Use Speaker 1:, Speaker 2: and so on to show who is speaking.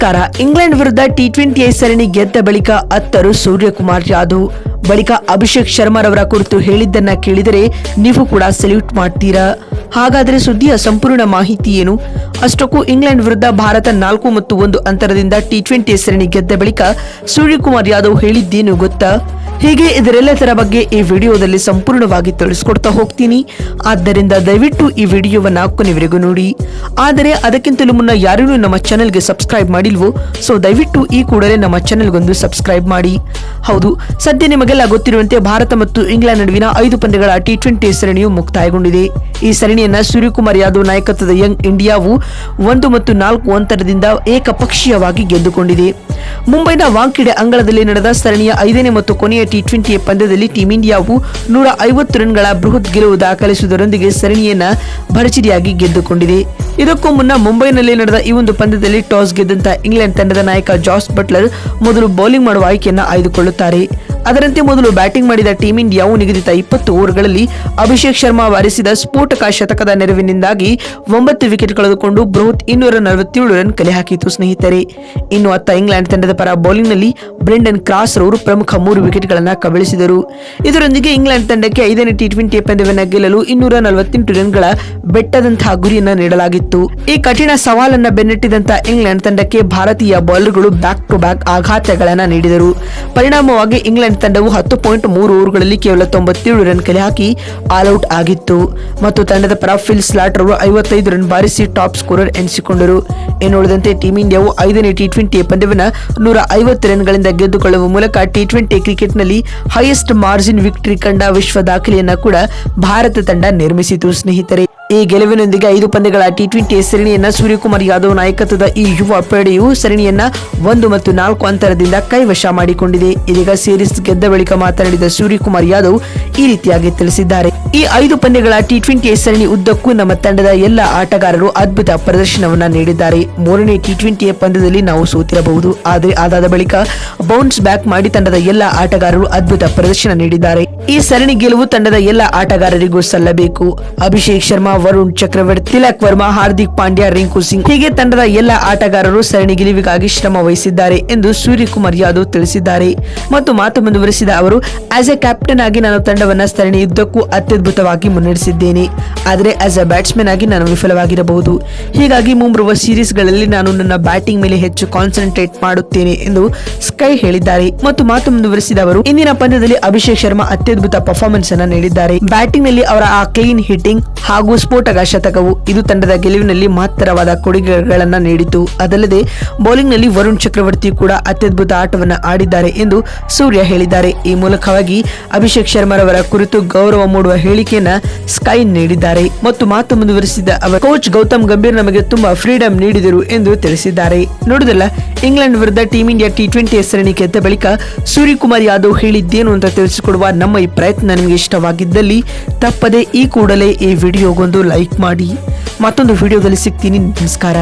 Speaker 1: ನಮಸ್ಕಾರ. ಇಂಗ್ಲೆಂಡ್ ವಿರುದ್ಧ T twenty ಸರಣಿ ಗೆದ್ದ ಬಳಿಕ ಅತ್ತರು ಸೂರ್ಯಕುಮಾರ್ ಯಾದವ್ ಬಳಿಕ ಅಭಿಷೇಕ್ ಶರ್ಮಾರವರ ಕುರಿತು ಹೇಳಿದ್ದನ್ನ ಕೇಳಿದರೆ ನೀವು ಕೂಡ ಸಲ್ಯೂಟ್ ಮಾಡ್ತೀರಾ? ಹಾಗಾದರೆ ಸುದ್ದಿಯ ಸಂಪೂರ್ಣ ಮಾಹಿತಿ ಏನು? ಅಷ್ಟಕ್ಕೂ ಇಂಗ್ಲೆಂಡ್ ವಿರುದ್ಧ ಭಾರತ ನಾಲ್ಕು ಮತ್ತು ಒಂದು ಅಂತರದಿಂದ ಟಿ ಟ್ವೆಂಟಿ ಸರಣಿ ಗೆದ್ದ ಬಳಿಕ ಸೂರ್ಯಕುಮಾರ್ ಯಾದವ್ ಹೇಳಿದ್ದೇನು ಗೊತ್ತಾ? ಹೀಗೆ ಇದರೆಲ್ಲದರ ಬಗ್ಗೆ ಈ ವಿಡಿಯೋದಲ್ಲಿ ಸಂಪೂರ್ಣವಾಗಿ ತಿಳಿಸ್ಕೊಡ್ತಾ ಹೋಗ್ತೀನಿ. ಆದ್ದರಿಂದ ದಯವಿಟ್ಟು ಈ ವಿಡಿಯೋವನ್ನು ಕೊನೆವರೆಗೂ ನೋಡಿ. ಆದರೆ ಅದಕ್ಕಿಂತಲೂ ಮುನ್ನ ಯಾರೂ ನಮ್ಮ ಚಾನೆಲ್ಗೆ ಸಬ್ಸ್ಕ್ರೈಬ್ ಮಾಡಿಲ್ವೋ, ಸೊ ದಯವಿಟ್ಟು ಈ ಕೂಡಲೇ ನಮ್ಮ ಚಾನೆಲ್ಗೊಂದು ಸಬ್ಸ್ಕ್ರೈಬ್ ಮಾಡಿ. ಹೌದು, ಸದ್ಯ ನಿಮಗೆಲ್ಲ ಗೊತ್ತಿರುವಂತೆ ಭಾರತ ಮತ್ತು ಇಂಗ್ಲೆಂಡ್ ನಡುವಿನ ಐದು ಪಂದ್ಯಗಳ ಟಿ ಟ್ವೆಂಟಿ ಸರಣಿಯು ಮುಕ್ತಾಯಗೊಂಡಿದೆ. ಈ ಸರಣಿಯನ್ನ ಸೂರ್ಯಕುಮಾರ್ ಯಾದವ್ ನಾಯಕತ್ವದ ಯಂಗ್ ಇಂಡಿಯಾವು ಒಂದು ಮತ್ತು ನಾಲ್ಕು ಅಂತರದಿಂದ ಏಕಪಕ್ಷೀಯವಾಗಿ ಗೆದ್ದುಕೊಂಡಿದೆ. ಮುಂಬೈನ ವಾಂಕಿಡೆ ಅಂಗಳದಲ್ಲಿ ನಡೆದ ಸರಣಿಯ ಐದನೇ ಮತ್ತು ಕೊನೆಯ ಟಿ ಟ್ವೆಂಟಿ ಪಂದ್ಯದಲ್ಲಿ ಟೀಂ ಇಂಡಿಯಾವು ನೂರ ಐವತ್ತು ರನ್ಗಳ ಬೃಹತ್ ಗೆಲುವು ದಾಖಲಿಸುವುದರೊಂದಿಗೆ ಸರಣಿಯನ್ನ ಭರ್ಜರಿಯಾಗಿ ಗೆದ್ದುಕೊಂಡಿದೆ. ಇದಕ್ಕೂ ಮುನ್ನ ಮುಂಬೈನಲ್ಲಿ ನಡೆದ ಈ ಒಂದು ಪಂದ್ಯದಲ್ಲಿ ಟಾಸ್ ಗೆದ್ದಂತ ಇಂಗ್ಲೆಂಡ್ ತಂಡದ ನಾಯಕ ಜಾಸ್ ಬಟ್ಲರ್ ಮೊದಲು ಬೌಲಿಂಗ್ ಮಾಡುವ ಆಯ್ಕೆಯನ್ನು ಆಯ್ದುಕೊಳ್ಳುತ್ತಾರೆ. ಅದರಂತೆ ಮೊದಲು ಬ್ಯಾಟಿಂಗ್ ಮಾಡಿದ ಟೀಂ ಇಂಡಿಯಾವು ನಿಗದಿತ ಇಪ್ಪತ್ತು ಓವರ್ಗಳಲ್ಲಿ ಅಭಿಷೇಕ್ ಶರ್ಮಾ ವಾರಿಸಿದ ಸ್ಫೋಟಕ ಶತಕದ ನೆರವಿನಿಂದಾಗಿ ಒಂಬತ್ತು ವಿಕೆಟ್ ಕಳೆದುಕೊಂಡು ಬೃಹತ್ ಇನ್ನೂರ ನಲವತ್ತೇಳು ರನ್ ಕಲೆ ಹಾಕಿತು ಸ್ನೇಹಿತರೆ. ಇನ್ನು ಅತ್ತ ಇಂಗ್ಲೆಂಡ್ ತಂಡದ ಪರ ಬೌಲಿಂಗ್ನಲ್ಲಿ ಬ್ರೆಂಡನ್ ಕ್ರಾಸ್ ರವರು ಪ್ರಮುಖ ಮೂರು ವಿಕೆಟ್ಗಳನ್ನು ಕಬಳಿಸಿದರು. ಇದರೊಂದಿಗೆ ಇಂಗ್ಲೆಂಡ್ ತಂಡಕ್ಕೆ ಐದನೇ ಟಿ ಟ್ವೆಂಟಿ ಪಂದ್ಯವನ್ನು ಗೆಲ್ಲಲು ಇನ್ನೂರ ನಲವತ್ತೆಂಟು ರನ್ಗಳ ಬೆಟ್ಟದಂತಹ ಗುರಿಯನ್ನು ನೀಡಲಾಗಿತ್ತು. ಈ ಕಠಿಣ ಸವಾಲನ್ನು ಬೆನ್ನಟ್ಟಿದಂತಹ ಇಂಗ್ಲೆಂಡ್ ತಂಡಕ್ಕೆ ಭಾರತೀಯ ಬೌಲರ್ಗಳು ಬ್ಯಾಕ್ ಟು ಬ್ಯಾಕ್ ಆಘಾತಗಳನ್ನು ನೀಡಿದರು. ಪರಿಣಾಮವಾಗಿ ಇಂಗ್ಲೆಂಡ್ ತಂಡವು ಹತ್ತು ಪಾಯಿಂಟ್ ಮೂರು ಓವರ್ಗಳಲ್ಲಿ ಕೇವಲ ತೊಂಬತ್ತೇಳು ರನ್ ಕಲೆ ಹಾಕಿ ಆಲ್ಔಟ್ ಆಗಿತ್ತು. ಮತ್ತು ತಂಡದ ಪರ ಫಿಲ್ ಸ್ಲಾಟರ್ ಐವತ್ತೈದು ರನ್ ಬಾರಿಸಿ ಟಾಪ್ ಸ್ಕೋರರ್ ಎನಿಸಿಕೊಂಡರು. ಇನ್ನು ಉಳಿದಂತೆ ಟೀಂ ಇಂಡಿಯಾವು ಐದನೇ ಟಿ ಟ್ವೆಂಟಿ ಪಂದ್ಯವನ್ನು ನೂರ ಐವತ್ತು ರನ್ಗಳಿಂದ ಗೆದ್ದುಕೊಳ್ಳುವ ಮೂಲಕ ಟಿ ಟ್ವೆಂಟಿ ಕ್ರಿಕೆಟ್ನಲ್ಲಿ ಹೈಯೆಸ್ಟ್ ಮಾರ್ಜಿನ್ ವಿಕ್ಟರಿ ಕಂಡ ವಿಶ್ವ ದಾಖಲೆಯನ್ನು ಕೂಡ ಭಾರತ ತಂಡ ನಿರ್ಮಿಸಿತು. ಸ್ನೇಹಿತರೆ ಈ ಗೆಲುವಿನೊಂದಿಗೆ ಐದು ಪಂದ್ಯಗಳ ಟಿ ಟ್ವೆಂಟಿ ಸರಣಿಯನ್ನ ಸೂರ್ಯಕುಮಾರ್ ಯಾದವ್ ನಾಯಕತ್ವದ ಈ ಯುವ ಪಡೆಯು ಸರಣಿಯನ್ನ ಒಂದು ಮತ್ತು ನಾಲ್ಕು ಅಂತರದಿಂದ ಕೈವಶ ಮಾಡಿಕೊಂಡಿದೆ. ಇದೀಗ ಸೀರೀಸ್ ಗೆದ್ದ ಬಳಿಕ ಮಾತನಾಡಿದ ಸೂರ್ಯಕುಮಾರ್ ಯಾದವ್ ಈ ರೀತಿಯಾಗಿ ತಿಳಿಸಿದ್ದಾರೆ. ಈ ಐದು ಪಂದ್ಯಗಳ ಟಿ ಟ್ವೆಂಟಿ ಸರಣಿ ಉದ್ದಕ್ಕೂ ನಮ್ಮ ತಂಡದ ಎಲ್ಲ ಆಟಗಾರರು ಅದ್ಭುತ ಪ್ರದರ್ಶನವನ್ನ ನೀಡಿದ್ದಾರೆ. ಮೂರನೇ ಟಿ ಟ್ವೆಂಟಿ ಪಂದ್ಯದಲ್ಲಿ ನಾವು ಸೋತಿರಬಹುದು. ಆದರೆ ಅದಾದ ಬಳಿಕ ಬೌನ್ಸ್ ಬ್ಯಾಕ್ ಮಾಡಿ ತಂಡದ ಎಲ್ಲ ಆಟಗಾರರು ಅದ್ಭುತ ಪ್ರದರ್ಶನ ನೀಡಿದ್ದಾರೆ. ಈ ಸರಣಿ ಗೆಲುವು ತಂಡದ ಎಲ್ಲ ಆಟಗಾರರಿಗೂ ಸಲ್ಲಬೇಕು. ಅಭಿಷೇಕ್ ಶರ್ಮಾ ವರುಣ್ ಚಕ್ರವರ್ತಿ, ತಿಲಕ್ ವರ್ಮಾ, ಹಾರ್ದಿಕ್ ಪಾಂಡ್ಯ, ರಿಂಕು ಸಿಂಗ್ ಹೀಗೆ ತಂಡದ ಎಲ್ಲ ಆಟಗಾರರು ಸರಣಿ ಗೆಲುವಿಗಾಗಿ ಶ್ರಮ ವಹಿಸಿದ್ದಾರೆ ಎಂದು ಸೂರ್ಯಕುಮಾರ್ ಯಾದವ್ ತಿಳಿಸಿದ್ದಾರೆ. ಮತ್ತು ಮಾತು ಮುಂದುವರೆಸಿದ ಅವರು ಆಸ್ ಎ ಕ್ಯಾಪ್ಟನ್ ಆಗಿ ನಾನು ತಂಡವನ್ನ ಸರಣಿ ಯುದ್ಧಕ್ಕೂ ಅತ್ಯದ್ಭುತವಾಗಿ ಮುನ್ನಡೆಸಿದ್ದೇನೆ. ಆದರೆ ಆಸ್ ಎ ಬ್ಯಾಟ್ಸ್ಮನ್ ಆಗಿ ನಾನು ವಿಫಲವಾಗಿರಬಹುದು. ಹೀಗಾಗಿ ಮುಂಬರುವ ಸೀರೀಸ್ಗಳಲ್ಲಿ ನಾನು ನನ್ನ ಬ್ಯಾಟಿಂಗ್ ಮೇಲೆ ಹೆಚ್ಚು ಕಾನ್ಸಂಟ್ರೇಟ್ ಮಾಡುತ್ತೇನೆ ಎಂದು ಸ್ಕೈ ಹೇಳಿದ್ದಾರೆ. ಮತ್ತು ಮಾತು ಮುಂದುವರೆಸಿದ ಅವರು, ಇಂದಿನ ಪಂದ್ಯದಲ್ಲಿ ಅಭಿಷೇಕ್ ಶರ್ಮಾ ಅತ್ಯದ್ಭುತ ಪರ್ಫಾರ್ಮೆನ್ಸ್ ಅನ್ನು ನೀಡಿದ್ದಾರೆ. ಬ್ಯಾಟಿಂಗ್ನಲ್ಲಿ ಅವರ ಆ ಕ್ಲೀನ್ ಹಿಟ್ಟಿಂಗ್ ಹಾಗೂ ಸ್ಫೋಟಕ ಶತಕವು ಇದು ತಂಡದ ಗೆಲುವಿನಲ್ಲಿ ಮಹತ್ತರವಾದ ಕೊಡುಗೆಗಳನ್ನು ನೀಡಿತು. ಅದಲ್ಲದೆ, ಬೌಲಿಂಗ್ನಲ್ಲಿ ವರುಣ್ ಚಕ್ರವರ್ತಿ ಕೂಡ ಅತ್ಯದ್ಭುತ ಆಟವನ್ನು ಆಡಿದ್ದಾರೆ ಎಂದು ಸೂರ್ಯ ಹೇಳಿದ್ದಾರೆ. ಈ ಮೂಲಕವಾಗಿ ಅಭಿಷೇಕ್ ಶರ್ಮಾರವರ ಕುರಿತು ಗೌರವ ಮೂಡುವ ಹೇಳಿಕೆಯನ್ನ ಸ್ಕೈ ನೀಡಿದ್ದಾರೆ. ಮತ್ತು ಮಾತು ಮುಂದುವರಿಸಿದ ಅವರ, ಕೋಚ್ ಗೌತಮ್ ಗಂಭೀರ್ ನಮಗೆ ತುಂಬಾ ಫ್ರೀಡಂ ನೀಡಿದರು ಎಂದು ತಿಳಿಸಿದ್ದಾರೆ. ನೋಡಿದಲ್ಲ, ಇಂಗ್ಲೆಂಡ್ ವಿರುದ್ಧ ಟೀಂ ಇಂಡಿಯಾ ಟಿ ಟ್ವೆಂಟಿ ಸರಣಿ ಗೆದ್ದ ಬಳಿಕ ಸೂರ್ಯಕುಮಾರ್ ಯಾದವ್ ಹೇಳಿದ್ದೇನು ಅಂತ ತಿಳಿಸಿಕೊಡುವ ನಮ್ಮ ಈ ಪ್ರಯತ್ನ ನಿಮಗೆ ಇಷ್ಟವಾಗಿದ್ದಲ್ಲಿ, ತಪ್ಪದೆ ಈ ಕೂಡಲೇ ಈ ವಿಡಿಯೋಗೊಂದು ಲೈಕ್ ಮಾಡಿ ಮತ್ತೊಂದು ವಿಡಿಯೋದಲ್ಲಿ ಸಿಗ್ತೀನಿ. ನಮಸ್ಕಾರ.